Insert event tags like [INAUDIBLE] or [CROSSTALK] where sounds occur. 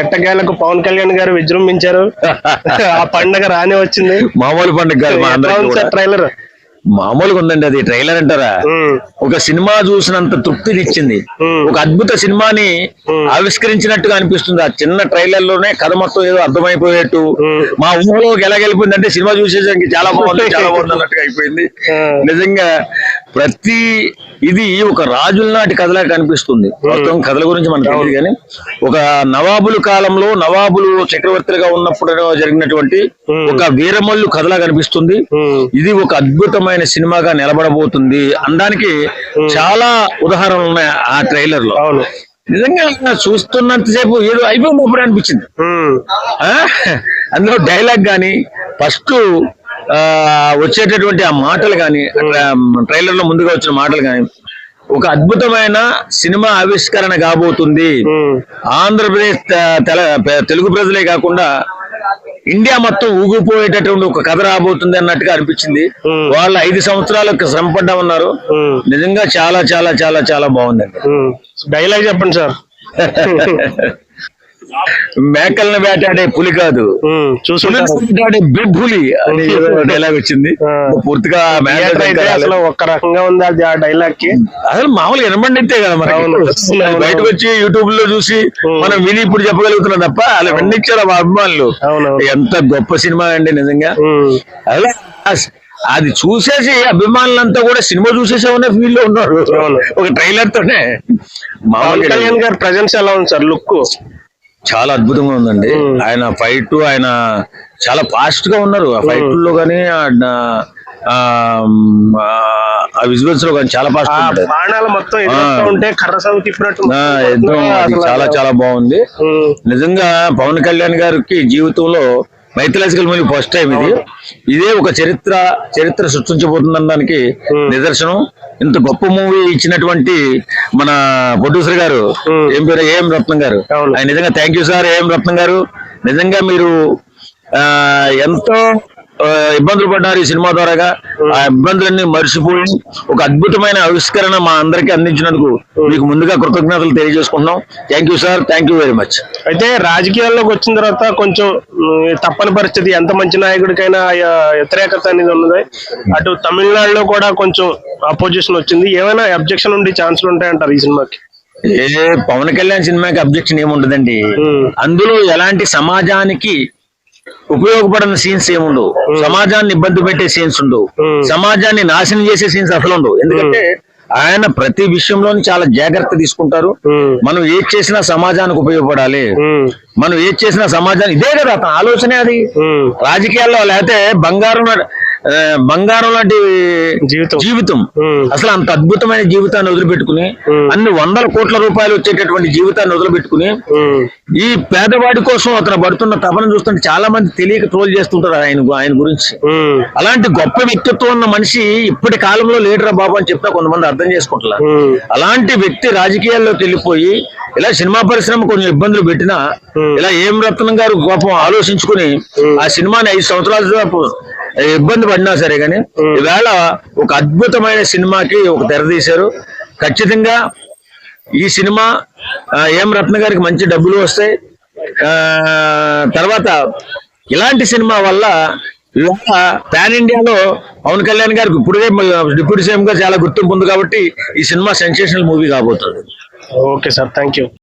ఎట్టకేలకు పవన్ కళ్యాణ్ గారు విజృంభించారు. ఆ పండగ రానే వచ్చింది. మామూలు పండుగ కాదు ట్రైలర్? మామూలుగా ఉందండి అది ట్రైలర్ అంటారా? ఒక సినిమా చూసినంత తృప్తిని ఇచ్చింది. ఒక అద్భుత సినిమాని. ఆవిష్కరించినట్టుగా అనిపిస్తుంది. ఆ చిన్న ట్రైలర్లోనే కథ మొత్తం ఏదో అర్థమైపోయేట్టు. మా ఊహలోకి ఎలాగెళ్ళిపోయింది సినిమా చూసేసరికి చాలా బాగుంది చాలా బాగుంది అన్నట్టుగా అయిపోయింది. నిజంగా ప్రతి ఇది ఒక రాజుల నాటి కథలా కనిపిస్తుంది. మొత్తం కథల గురించి మనకు తెలియదు కానీ ఒక నవాబుల కాలంలో నవాబులు చక్రవర్తులుగా ఉన్నప్పుడు జరిగినటువంటి. ఒక వీరమల్లు కథలా కనిపిస్తుంది. ఇది ఒక అద్భుతమైన సినిమాగా నిలబడబోతుంది అనడానికి చాలా ఉదాహరణలు ఉన్నాయి ఆ ట్రైలర్లో నిజంగా చూస్తున్నంతసేపు ఏదో అయిపోయినప్పుడు అనిపించింది? అందులో డైలాగ్ గాని ఫస్ట్ వచ్చేటటువంటి ఆ మాటలు గాని ట్రైలర్లో ముందుగా వచ్చిన మాటలు గాని ఒక అద్భుతమైన సినిమా ఆవిష్కరణ కాబోతుంది. ఆంధ్రప్రదేశ్ తెలుగు ప్రజలే కాకుండా ఇండియా మొత్తం ఊగిపోయేటటువంటి ఒక కథ రాబోతుంది అన్నట్టుగా అనిపించింది. వాళ్ళు ఐదు సంవత్సరాలకు శ్రమ పడ్డామన్నారు ఉమ్. నిజంగా చాలా చాలా చాలా చాలా బాగుందండి. డైలాగ్ చెప్పండి సార్ [LAUGHS] మేకల్ని వేటాడే పులి కాదు. వేటాడే బిబ్బులి అని డైలాగ్ [LAUGHS] వచ్చింది. పూర్తిగా అసలు ఒక్క రకంగా ఉంది అది ఆ డైలాగ్కి. అసలు మామూలుగా వినబండితే కదా. అవును. బయటకు వచ్చి యూట్యూబ్లో చూసి. మనం విని ఇప్పుడు చెప్పగలుగుతున్నాం తప్ప అలా వినిచ్చారు మా అభిమానులు. ఎంత గొప్ప సినిమా అండి నిజంగా. అలా అది చూసేసి అభిమానులంతా కూడా సినిమా చూసేసే ఉన్న ఫీల్లో ఉన్నారు. ఒక ట్రైలర్ తోనే. మామూలుగా కళ్యాణ్ గారి ప్రజెన్స్ ఎలా ఉంది సార్? లుక్ చాలా అద్భుతంగా ఉందండి. ఆయన ఫైట్ ఆయన చాలా ఫాస్ట్గా ఉన్నారు ఆ ఫైట్లో కానీ ఆ విజువల్స్లో కానీ చాలా ఫాస్ట్ ఉంటాయి బాణాలు మొత్తం. ఉంటే కర్ర చాలా చాలా బాగుంది. నిజంగా పవన్ కళ్యాణ్ గారికి జీవితంలో మైథలాజికల్ మూవీ ఫస్ట్ టైం ఇది ఇదే ఒక చరిత్ర చరిత్ర సృష్టించబోతుందనడానికి. నిదర్శనం ఇంత గొప్ప మూవీ ఇచ్చినటువంటి మన ప్రొడ్యూసర్ గారు. ఏం పేరు ఏం రత్నం గారు. ఆయన నిజంగా థ్యాంక్ యూ సార్ ఏం రత్నం గారు నిజంగా మీరు ఎంతో ఇబ్బందులు పడ్డారు ఈ సినిమా ద్వారాగా. ఆ ఇబ్బందులన్నీ మర్చిపోయి ఒక అద్భుతమైన ఆవిష్కరణ మా అందరికీ అందించినందుకు మీకు ముందుగా కృతజ్ఞతలు తెలియజేసుకుంటున్నాం. Thank you sir thank you very much అయితే రాజకీయాల్లోకి వచ్చిన తర్వాత కొంచెం తప్పని పరిస్థితి ఎంత మంచి నాయకుడికైనా వ్యతిరేకత అనేది ఉన్నది. అటు తమిళనాడులో కూడా కొంచెం అపోజిషన్ వచ్చింది. ఏమైనా అబ్జెక్షన్ ఉండే ఛాన్సులు ఉంటాయంటారు ఈ సినిమాకి? ఏ పవన్ కళ్యాణ్ సినిమాకి అబ్జెక్షన్ ఏముండదండి. అందులో ఎలాంటి సమాజానికి ఉపయోగపడిన సీన్స్ ఏముండవు సమాజాన్ని ఇబ్బంది పెట్టే సీన్స్ ఉండవు. సమాజాన్ని నాశనం చేసే సీన్స్ అసలు ఉండవు ఎందుకంటే ఆయన ప్రతి విషయంలోని చాలా జాగ్రత్త తీసుకుంటారు. మనం ఏది చేసినా సమాజానికి ఉపయోగపడాలి. మనం ఏది చేసినా సమాజానికి ఇదే కదా అతని ఆలోచనే అది. రాజకీయాల్లో లేకపోతే బంగారం బంగారం లాంటి జీవితం జీవితం. అసలు అంత అద్భుతమైన జీవితాన్ని వదిలిపెట్టుకుని. అన్ని వందల కోట్ల రూపాయలు వచ్చేటటువంటి జీవితాన్ని వదిలిపెట్టుకుని. ఈ పేదవాడి కోసం అతను పడుతున్న తపన చూస్తుంటే చాలా మంది తెలియక ట్రోల్ చేస్తుంటారు ఆయన ఆయన గురించి. అలాంటి గొప్ప వ్యక్తిత్వం ఉన్న మనిషి ఇప్పటి కాలంలో లేడరా బాబు అని చెప్పినా కొంతమంది అర్థం చేసుకుంటారు. అలాంటి వ్యక్తి రాజకీయాల్లోకి వెళ్ళిపోయి ఇలా సినిమా పరిశ్రమ కొంచెం ఇబ్బందులు పెట్టినా. ఇలా ఏం రత్నం గారు గొప్ప ఆలోచించుకుని ఆ సినిమాని ఐదు సంవత్సరాల ఇబ్బంది పడినా సరే గాని ఈవేళ ఒక అద్భుతమైన సినిమాకి ఒక తెర తీశారు. ఖచ్చితంగా ఈ సినిమా ఏం రత్న గారికి మంచి డబ్బులు వస్తాయి. తర్వాత ఇలాంటి సినిమా వల్ల పాన్ ఇండియాలో పవన్ కళ్యాణ్ గారికి ఇప్పుడే డిప్యూటీ సీఎం గా చాలా గుర్తింపు ఉంది కాబట్టి ఈ సినిమా సెన్సేషనల్ మూవీ కాబోతుంది. Okay sir thank you